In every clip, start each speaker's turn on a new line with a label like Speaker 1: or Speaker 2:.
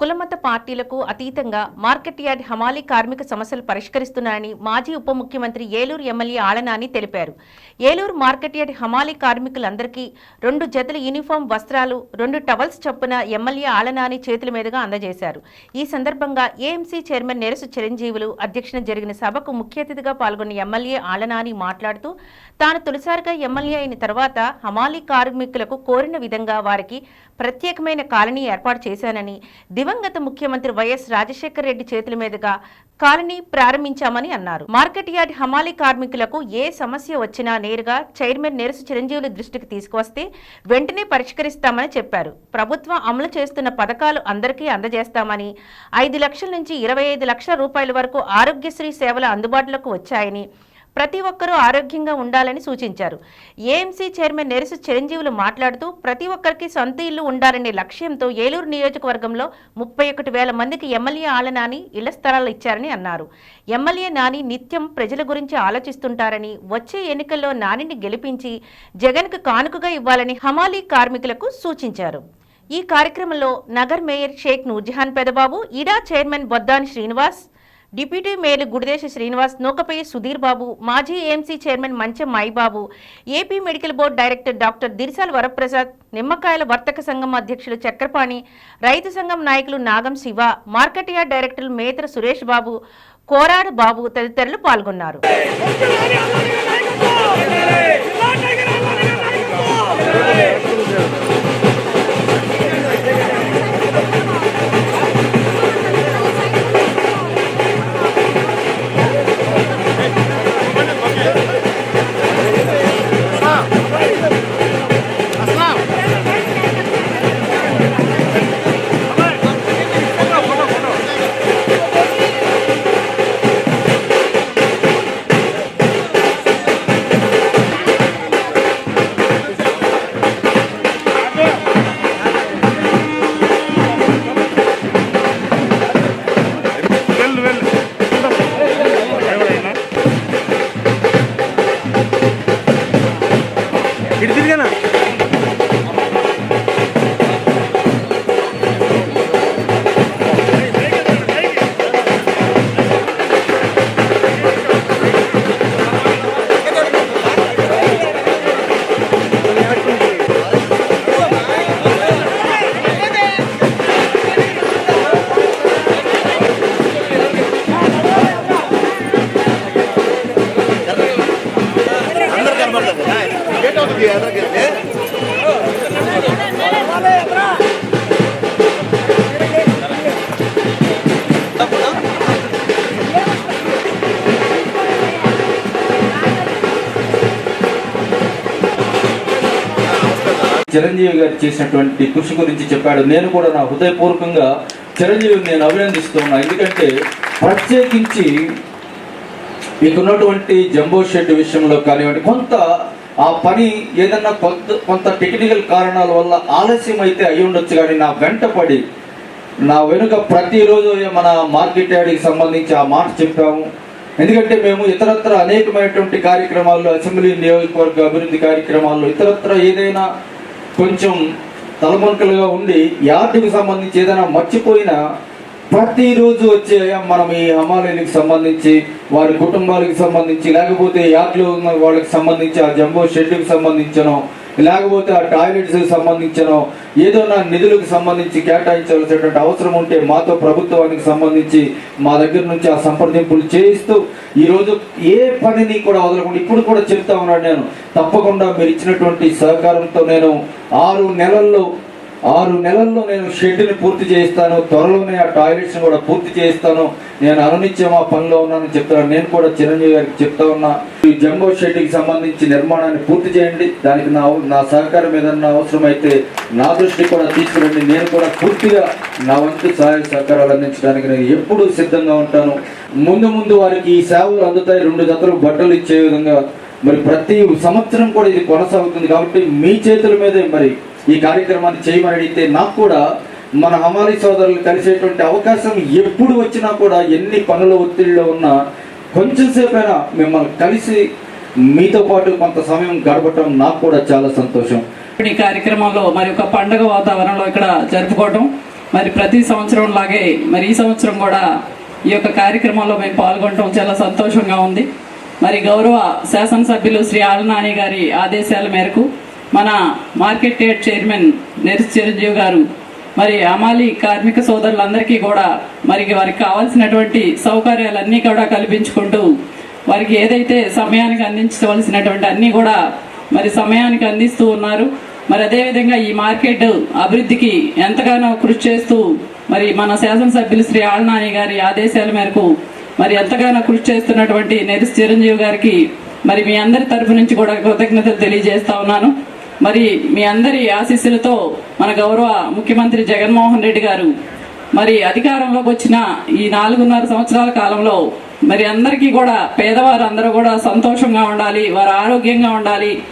Speaker 1: కులమత పార్టీలకు అతీతంగా మార్కెట్ యార్డ్ హమాలీ కార్మిక సమస్యలు పరిష్కరిస్తున్నారని మాజీ ఉప ముఖ్యమంత్రి ఏలూరు ఎమ్మెల్యే ఆళనాని తెలిపారు. ఏలూరు మార్కెట్ యార్డ్ హమాలీ కార్మికులందరికీ రెండు జతల యూనిఫామ్ వస్త్రాలు రెండు టవల్స్ చొప్పున ఎమ్మెల్యే ఆళనాని చేతుల మీదుగా అందజేశారు. ఈ సందర్భంగా ఏఎంసీ చైర్మన్ నెరసు చిరంజీవులు అధ్యక్షన జరిగిన సభకు ముఖ్య అతిథిగా పాల్గొన్న ఎమ్మెల్యే ఆళనాని మాట్లాడుతూ తాను తొలిసారిగా ఎమ్మెల్యే అయిన తర్వాత హమాలీ కార్మికులకు కోరిన విధంగా వారికి ప్రత్యేకమైన కాలనీ ఏర్పాటు చేశానని దివంగత ముఖ్యమంత్రి వైఎస్ రాజశేఖర రెడ్డి చేతుల మీదుగా కాలనీ ప్రారంభించామని అన్నారు. మార్కెట్ యార్డ్ హమాలీ కార్మికులకు ఏ సమస్య వచ్చినా నేరుగా చైర్మన్ నెరసు చిరంజీవుల దృష్టికి తీసుకువస్తే వెంటనే పరిష్కరిస్తామని చెప్పారు. ప్రభుత్వం అమలు చేస్తున్న పథకాలు అందరికీ అందజేస్తామని ఐదు లక్షల నుంచి ఇరవై ఐదు లక్షల రూపాయల వరకు ఆరోగ్యశ్రీ సేవలు అందుబాటులోకి వచ్చాయని ప్రతి ఒక్కరూ ఆరోగ్యంగా ఉండాలని సూచించారు. ఏఎంసీ చైర్మన్ నెరసు చిరంజీవులు మాట్లాడుతూ ప్రతి ఒక్కరికి సొంత ఇల్లు ఉండాలనే లక్ష్యంతో ఏలూరు నియోజకవర్గంలో ముప్పై ఒకటి వేల మందికి ఎమ్మెల్యే ఆలనాని ఇళ్ళ స్థలాలు ఇచ్చారని అన్నారు. ఎమ్మెల్యే నాని నిత్యం ప్రజల గురించి ఆలోచిస్తుంటారని వచ్చే ఎన్నికల్లో నానిని గెలిపించి జగన్కు కానుకగా ఇవ్వాలని హమాలీ కార్మికులకు సూచించారు. ఈ కార్యక్రమంలో నగర్ మేయర్ షేక్ నూర్జహాన్ పెదబాబు ఇడా chairman Boddani Srinivas deputy mayor Gudidesa Srinivas Nukapai Sudheer Babu మాజీ AMC chairman Mancham Maibabu AP medical board director doctor Dirisala Varaprasad నిమ్మకాయల వర్తక సంఘం అధ్యక్షులు చక్రపాణి రైతు సంఘం నాయకులు నాగం శివ మార్కెట్ యార్డ్ డైరెక్టర్లు మేతర సురేష్ బాబు కోరాడు బాబు తదితరులు పాల్గొన్నారు.
Speaker 2: Girdir yana.
Speaker 3: చిరంజీవి గారు చేసినటువంటి కృషి గురించి చెప్పాడు. నేను కూడా నా హృదయపూర్వకంగా చిరంజీవిని నేను అభినందిస్తున్నా ఎందుకంటే ప్రత్యేకించి ఇక్కడున్నటువంటి జంబో షెడ్ విషయంలో కానివ్వండి కొంత ఆ పని ఏదన్నా కొంత కొంత టెక్నికల్ కారణాల వల్ల ఆలస్యం అయితే అయి ఉండొచ్చు కానీ నా వెంట పడి నా వెనుక ప్రతిరోజు మన మార్కెట్ యార్డ్కి సంబంధించి ఆ మాట చెప్పాము. ఎందుకంటే మేము ఇతరత్ర అనేకమైనటువంటి కార్యక్రమాల్లో అసెంబ్లీ నియోజకవర్గ అభివృద్ధి కార్యక్రమాల్లో ఇతరత్ర ఏదైనా కొంచెం తలమునకలుగా ఉండి యార్డుకి సంబంధించి ఏదైనా మర్చిపోయినా ప్రతిరోజు వచ్చే మనం ఈ హమాలీలకు సంబంధించి వారి కుటుంబాలకు సంబంధించి లేకపోతే యాత్రలో ఉన్న వాళ్ళకి సంబంధించి ఆ జంబో షెడ్కి సంబంధించను లేకపోతే ఆ టాయిలెట్స్ సంబంధించిన ఏదో నా నిధులకు సంబంధించి కేటాయించవలసినటువంటి అవసరం ఉంటే మాతో ప్రభుత్వానికి సంబంధించి మా దగ్గర నుంచి ఆ సంప్రదింపులు చేయిస్తూ ఈరోజు ఏ పనిని కూడా వదలకుండా ఇప్పుడు కూడా చెప్తా ఉన్నాను నేను. తప్పకుండా మీరు ఇచ్చినటువంటి సహకారంతో నేను ఆరు నెలల్లో ఆరు నెలల్లో నేను షెడ్ని పూర్తి చేయిస్తాను. త్వరలోనే ఆ టాయిలెట్స్ని కూడా పూర్తి చేయిస్తాను. నేను అనునిత్యం ఆ పనిలో ఉన్నానని చెప్తాను నేను కూడా చిరంజీవి గారికి చెప్తా ఉన్నా ఈ జంబో షెడ్కి సంబంధించి నిర్మాణాన్ని పూర్తి చేయండి. దానికి నా నా సహకారం ఏదన్నా అవసరమైతే నా దృష్టి కూడా తీసుకురండి. నేను కూడా పూర్తిగా నా వంతు సహాయ సహకారాలు అందించడానికి నేను ఎప్పుడూ సిద్ధంగా ఉంటాను. ముందు ముందు వారికి ఈ సేవలు అందుతాయి. రెండు జతలు బట్టలు ఇచ్చే విధంగా. మరి ప్రతి సంవత్సరం కూడా ఇది కొనసాగుతుంది కాబట్టి మీ చేతుల మీదే మరి ఈ కార్యక్రమాన్ని చేయమని అడిగితే నాకు కూడా మన హమాలి సోదరులు కలిసేటువంటి అవకాశం ఎప్పుడు వచ్చినా కూడా ఎన్ని పనుల ఒత్తిడిలో ఉన్నా కొంచెం సేపైనా మిమ్మల్ని కలిసి మీతో పాటు కొంత సమయం గడపటం నాకు కూడా చాలా సంతోషం.
Speaker 2: ఈ కార్యక్రమంలో మరి ఒక పండుగ వాతావరణంలో ఇక్కడ జరుపుకోవటం. మరి ప్రతి సంవత్సరం లాగే మరి ఈ సంవత్సరం కూడా ఈ యొక్క కార్యక్రమంలో మేము పాల్గొనడం చాలా సంతోషంగా ఉంది. మరి గౌరవ శాసనసభ్యులు శ్రీ ఆలనాని గారి ఆదేశాల మేరకు మన market yard chairman Neris Chiranjeevi garu మరి అమాలి కార్మిక సోదరులందరికీ కూడా మరి వారికి కావాల్సినటువంటి సౌకర్యాలన్నీ కూడా కల్పించుకుంటూ వారికి ఏదైతే సమయానికి అందించవలసినటువంటి అన్నీ కూడా మరి సమయానికి అందిస్తూ ఉన్నారు. మరి అదేవిధంగా ఈ మార్కెట్ అభివృద్ధికి ఎంతగానో కృషి చేస్తూ మరి మన శాసనసభ్యులు శ్రీ ఆళ్నాని గారి ఆదేశాల మేరకు మరి ఎంతగానో కృషి చేస్తున్నటువంటి నెరిస్ చిరంజీవి గారికి మరి మీ అందరి తరఫు నుంచి కూడా కృతజ్ఞతలు తెలియజేస్తా ఉన్నాను. మరి మీ అందరి ఆశీస్సులతో మన గౌరవ ముఖ్యమంత్రి జగన్మోహన్ రెడ్డి గారు మరి అధికారంలోకి వచ్చిన ఈ నాలుగున్నర సంవత్సరాల కాలంలో మరి అందరికీ కూడా పేదవారు అందరూ కూడా సంతోషంగా ఉండాలి వారు ఆరోగ్యంగా ఉండాలి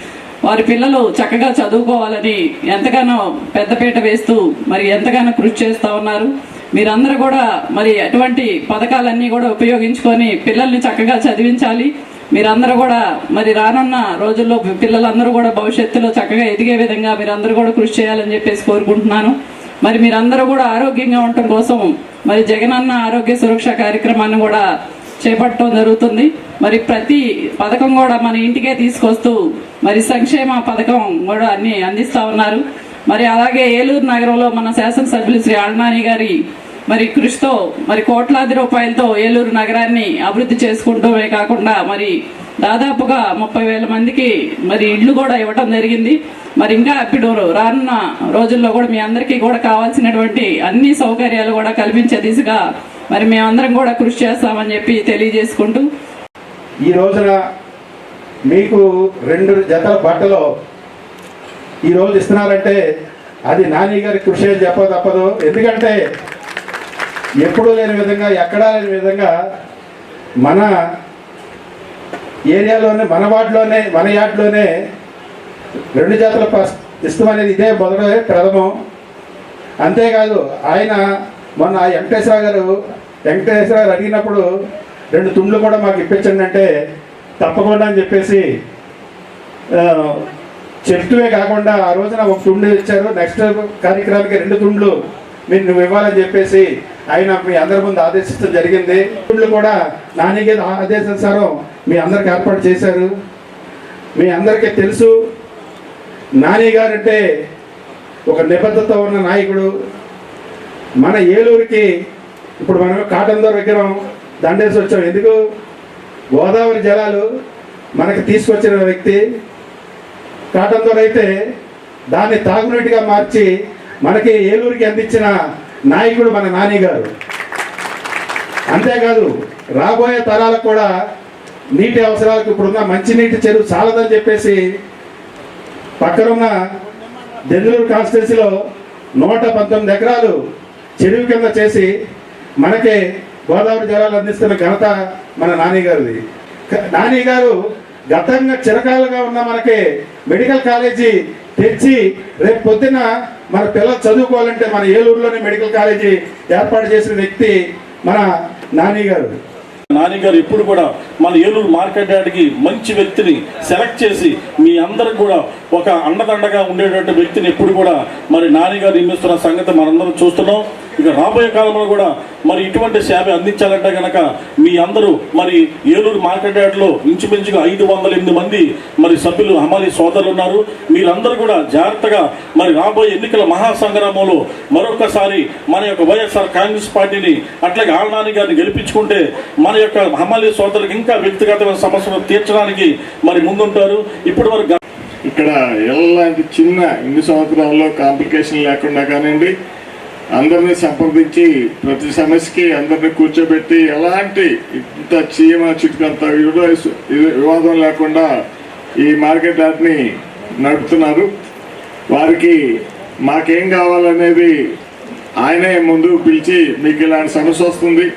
Speaker 2: వారి పిల్లలు చక్కగా చదువుకోవాలని ఎంతగానో పెద్దపీట వేస్తూ మరి ఎంతగానో కృషి చేస్తూ ఉన్నారు. మీరందరూ కూడా మరి అటువంటి పథకాలన్నీ కూడా ఉపయోగించుకొని పిల్లల్ని చక్కగా చదివించాలి. మీరందరూ కూడా మరి రానున్న రోజుల్లో పిల్లలందరూ కూడా భవిష్యత్తులో చక్కగా ఎదిగే విధంగా మీరందరూ కూడా కృషి చేయాలని చెప్పేసి కోరుకుంటున్నాను. మరి మీరందరూ కూడా ఆరోగ్యంగా ఉండటం కోసం మరి జగనన్న ఆరోగ్య సురక్ష కార్యక్రమాన్ని కూడా చేపట్టడం జరుగుతుంది. మరి ప్రతి పథకం కూడా మన ఇంటికే తీసుకొస్తూ మరి సంక్షేమ పథకం కూడా అన్ని అందిస్తా ఉన్నారు. మరి అలాగే ఏలూరు నగరంలో మన శాసనసభ్యులు శ్రీ అరుణాని గారి మరి కృషితో మరి కోట్లాది రూపాయలతో ఏలూరు నగరాన్ని అభివృద్ధి చేసుకుంటూమే కాకుండా మరి దాదాపుగా ముప్పై వేల మందికి మరి ఇళ్ళు కూడా ఇవ్వటం జరిగింది. మరి ఇంకా ఇప్పుడు రానున్న రోజుల్లో కూడా మీ అందరికీ కూడా కావాల్సినటువంటి అన్ని సౌకర్యాలు కూడా కల్పించే దిశగా మరి మేమందరం కూడా కృషి చేస్తామని చెప్పి తెలియజేసుకుంటూ.
Speaker 4: ఈ రోజున మీకు రెండు జతల బట్టలు ఈ రోజు ఇస్తున్నారంటే అది నాని గారి కృషి అని చెప్ప తప్పదు. ఎందుకంటే ఎప్పుడూ లేని విధంగా ఎక్కడా లేని విధంగా మన ఏరియాలోనే మన వాటిలోనే మన యాడ్లోనే రెండు జాతుల ఇష్టం అనేది ఇదే మొదటి ప్రథమం. అంతేకాదు ఆయన మొన్న వెంకటేశ్వర గారు వెంకటేశ్వర గారు అడిగినప్పుడు రెండు తుండ్లు కూడా మాకు ఇప్పించండి అంటే తప్పకుండా అని చెప్పేసి చెప్తూనే కాకుండా ఆ రోజున ఒక తుండు ఇచ్చారు. నెక్స్ట్ కార్యక్రమానికి రెండు తుండ్లు మీరు నువ్వు ఇవ్వాలని చెప్పేసి ఆయన మీ అందరి ముందు ఆదేశించడం జరిగింది. కూడా నానిగేది ఆదేశానుసారం మీ అందరికి ఏర్పాటు చేశారు. మీ అందరికీ తెలుసు నాని గారంటే ఒక నిబద్ధత ఉన్న నాయకుడు. మన ఏలూరుకి ఇప్పుడు మనం కాటన్ విగ్రహం దండేసి వచ్చాం. ఎందుకు? గోదావరి జలాలు మనకి తీసుకొచ్చిన వ్యక్తి. కాటన్ అయితే దాన్ని తాగునీటిగా మార్చి మనకి ఏలూరుకి అందించిన నాయకుడు మన నాని గారు. అంతేకాదు రాబోయే తరాలకు కూడా నీటి అవసరాలకు ఇప్పుడున్న మంచినీటి చెరువు చాలదని చెప్పేసి పక్కనున్న దెందులూరు కాన్స్టిట్యున్సీలో నూట పంతొమ్మిది ఎకరాలు చెరువు కింద చేసి మనకే గోదావరి జలాలు అందిస్తున్న ఘనత మన నాని గారిది. నాని గారు గతంగా చిరకాలుగా ఉన్న మనకి మెడికల్ కాలేజీ తెచ్చి రేపు పొద్దున మన పిల్లలు చదువుకోవాలంటే మన ఏలూరులోనే మెడికల్ కాలేజీ ఏర్పాటు చేసిన వ్యక్తి మన నాని గారు.
Speaker 5: నాని గారు ఇప్పుడు కూడా మన ఏలూరు మార్కెట్ యార్డ్కి మంచి వ్యక్తిని సెలెక్ట్ చేసి మీ అందరికి కూడా ఒక అండదండగా ఉండేటువంటి వ్యక్తిని ఎప్పుడు కూడా మరి నాని గారు సంగతి మనందరం చూస్తున్నాం. ఇక రాబోయే కాలంలో కూడా మరి ఇటువంటి సేవ అందించాలంటే కనుక మీ అందరూ మరి ఏలూరు మార్కెట్ యార్డ్లో ఇంచుమించుగా ఐదు వందల ఎనిమిది మంది మరి సభ్యులు హమాలి సోదరులు ఉన్నారు. మీరందరూ కూడా జాగ్రత్తగా మరి రాబోయే ఎన్నికల మహాసంగ్రామంలో మరొకసారి మన యొక్క వైఎస్ఆర్ కాంగ్రెస్ పార్టీని అట్లాగే ఆళ్నాని గారిని గెలిపించుకుంటే మన యొక్క హమాలి సోదరులకు ఇంకా వ్యక్తిగతమైన సమస్యలు తీర్చడానికి మరి ముందుంటారు. ఇప్పటి వరకు
Speaker 6: ఇక్కడ ఎలాంటి చిన్న ఇన్ని సంవత్సరాల్లో కాంప్లికేషన్ లేకుండా కానివ్వండి అందరినీ సంప్రదించి ప్రతి సమస్యకి అందరినీ కూర్చోబెట్టి ఎలాంటి ఇంత చీమ చిట్టుకంత వివాదం లేకుండా ఈ మార్కెట్ యార్డ్ని నడుపుతున్నారు. వారికి మాకేం కావాలనేది ఆయనే ముందు పిలిచి మీకు ఇలాంటి సమస్య వస్తుంది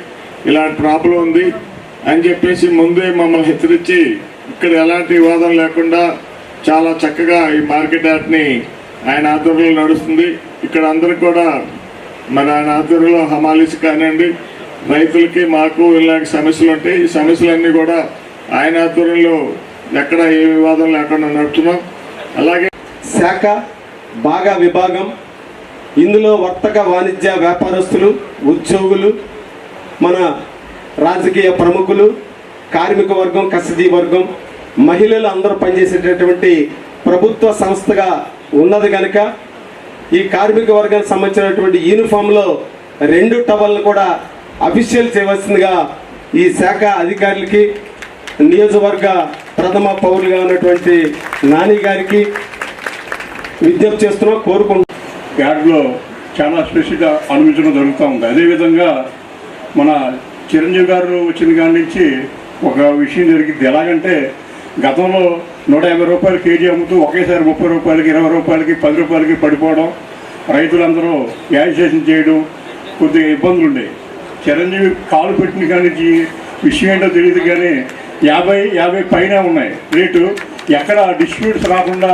Speaker 6: ఇలాంటి ప్రాబ్లం ఉంది అని చెప్పేసి ముందే మమ్మల్ని హెచ్చరించి ఇక్కడ ఎలాంటి వివాదం లేకుండా చాలా చక్కగా ఈ మార్కెట్ యార్డ్ని ఆయన ఆధ్వర్యంలో నడుస్తుంది. ఇక్కడ అందరికి కూడా మన ఆయన ఆధ్వర్యంలో హమాలీస్ కానివ్వండి రైతులకి మాకు ఇలాంటి సమస్యలు ఉంటాయి ఈ సమస్యలన్నీ కూడా ఆయన ఆధ్వర్యంలో ఎక్కడ ఏ వివాదం లేకుండా నడుపుతున్నాం. అలాగే
Speaker 4: శాఖ
Speaker 7: బాగా విభాగం ఇందులో వర్తక వాణిజ్య వ్యాపారస్తులు ఉద్యోగులు మన రాజకీయ ప్రముఖులు కార్మిక వర్గం కసజీ వర్గం మహిళలు అందరూ పనిచేసేటటువంటి ప్రభుత్వ సంస్థగా ఉన్నది కనుక ఈ కార్మిక వర్గానికి సంబంధించినటువంటి యూనిఫామ్లో రెండు టవల్ని కూడా అఫీషియల్ చేయవలసిందిగా ఈ శాఖ అధికారులకి నియోజకవర్గ ప్రథమ పౌరులుగా ఉన్నటువంటి నాని గారికి విజ్ఞప్తి చేస్తున్నాం కోరుకుంటున్నాం.
Speaker 8: యాడ్లో చాలా స్పెషల్గా అనుభవించడం జరుగుతూ ఉంది. అదేవిధంగా మన చిరంజీవి గారు వచ్చిన కాడి నుంచి ఒక విషయం జరిగింది. ఎలాగంటే గతంలో నూట యాభై రూపాయలు కేజీ అమ్ముతూ ఒకేసారి ముప్పై రూపాయలకి ఇరవై రూపాయలకి పది రూపాయలకి పడిపోవడం రైతులందరూ యాజిటేషన్ చేయడం కొద్దిగా ఇబ్బందులు ఉండేవి చిరంజీవి కాలు పెట్టిన కానీ విషయం ఏంటో తెలియదు కానీ యాభై యాభై పైన ఉన్నాయి. రేటు ఎక్కడ డిస్ట్రిబ్యూట్స్ రాకుండా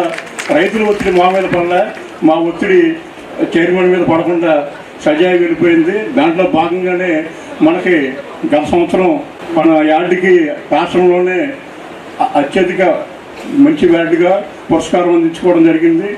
Speaker 8: రైతుల ఒత్తిడి మా మీద పడలే మా ఒత్తిడి చైర్మన్ మీద పడకుండా సజాయి వెళ్ళిపోయింది. దాంట్లో భాగంగానే మనకి గత సంవత్సరం మన యార్డుకి రాష్ట్రంలోనే అత్యధిక మంచి బ్యాట్గా పురస్కారం అందించుకోవడం జరిగింది.